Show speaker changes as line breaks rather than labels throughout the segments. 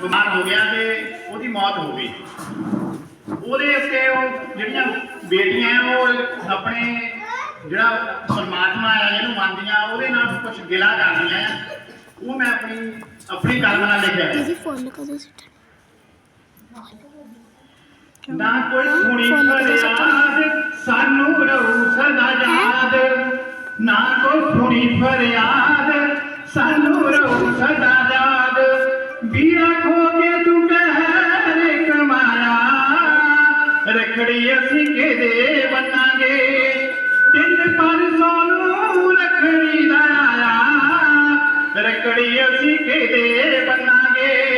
ਬਿਮਾਰ ਹੋ ਗਿਆ ਤੇ ਉਹਦੀ ਮੌਤ ਹੋ ਗਈ। ਉਹਦੇ ਉੱਤੇ ਉਹ ਜਿਹੜੀਆਂ ਬੇਟੀਆਂ ਉਹ ਆਪਣੇ ਜਿਹੜਾ ਪਰਮਾਤਮਾ ਹੈ ਇਹਨੂੰ ਮੰਨਦੀਆਂ ਉਹਦੇ ਨਾਲ ਕੁਝ ਗਿਲਾ ਕਰਦੀਆਂ। ਉਹ ਮੈਂ ਆਪਣੀ ਆਪਣੀ ਕਲਮ ਨਾਲ ਲਿਖਿਆ ਹੈ।
ਦੀਦੀ ਫੋਨ ਕਦੋਂ ਸਿੱਟਣਾ?
ਨਾ ਕੋਈ ਸੁਣੀ ਫਰਿਆਦ ਸਾਨੂੰ ਰਹੂ ਸਦਾ ਯਾਦ। ਨਾ ਕੋਈ ਸੁਣੀ ਫਰਿਆਦ ਸਾਨੂੰ ਰਹੂ ਸਦਾ ਯਾਦ ਵੀਰਾ ਖੋ ਕੇ ਤੂੰ ਕਹਿ ਕਮਾਇਆ ਰਖੜੀ ਅਸੀਂ ਕਿਹਦੇ ਬੰਨਾਂਗੇ? ਤਿੰਨ ਪਰਸੋਂ ਨੂੰ ਰਖੜੀ ਦਾ ਆਇਆ। ਰਖੜੀ ਅਸੀਂ ਕਿਹਦੇ ਬੰਨਾਂਗੇ?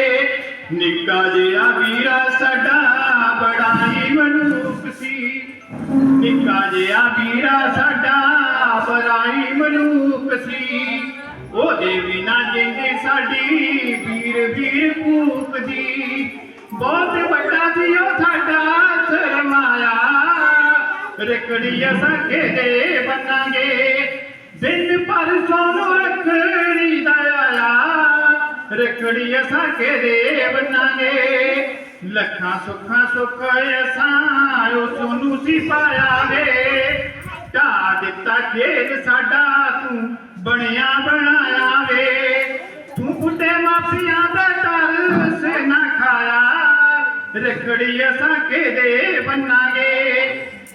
ਨਿੱਕਾ ਜਿਹਾ ਵੀਰਾ ਸਾਡਾ ਬੜਾ ਹੀ ਮਨੁੱਖ ਸੀ। ਨਿੱਕਾ ਜਿਹਾ ਵੀਰਾ ਸਾਡਾ ਬੜਾ ਹੀ ਮਨੁੱਖ ਸੀ। ਉਹਦੇ ਸਾਡੀ ਵੀਰ ਵੀਰ ਭੂਪ ਦੀ ਬਹੁਤ ਵੱਡਾ ਸੀ ਸਾਡਾ ਸਰਮਾਇਆ। ਰਕੜੀ ਅਸਾਂ ਦੇ ਬੰਨਾਂਗੇ। ਦਿਨ ਪਰ ਸੋਨੂੰ ਰੱਖੜੀ ਦਾ ਆਇਆ। ਰਖੜੀ ਅਸਾਂ ਦੇ ਬੰਨਾਂਗੇ। ਲੱਖਾਂ ਸੁੱਖਾਂ ਸੁੱਖ ਅਸਾਂ ਉਸ ਨੂੰ ਸੀ ਪਾਇਆ ਵੇ ਢਾ ਦਿੱਤਾ ਖੇਤ ਸਾਡਾ ਤੂੰ ਬਣਿਆ ਬਣਾਇਆ ਵੇ ਰਖੜੀ ਅਸਾਂ ਦੇ ਬੰਨਾਂਗੇ।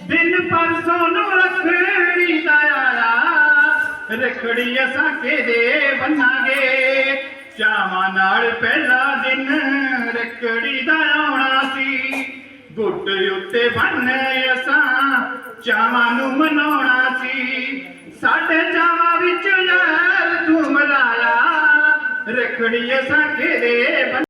ਦਿਨ ਪਰਸੋਂ ਨੂੰ ਰਖੜੀ ਦਾ ਆਇਆ ਰਖੜੀ ਅਸਾਂ ਦੇ ਬੰਨਾਂਗੇ। ਚਾਵਾਂ ਨਾਲ ਪਹਿਲਾ ਦਿਨ ਰਖੜੀ ਦਾ ਆਉਣਾ ਸੀ। ਗੁੱਟ ਉੱਤੇ ਬੰਨੇ ਅਸਾਂ ਚਾਵਾਂ ਨੂੰ ਮਨਾਉਣਾ ਸੀ। ਸਾਡੇ ਚਾਵਾਂ ਵਿੱਚ ਯਾਰ ਤੂੰ ਮਲਾਇਆ ਰਖੜੀ ਅਸਾਂ ਦੇ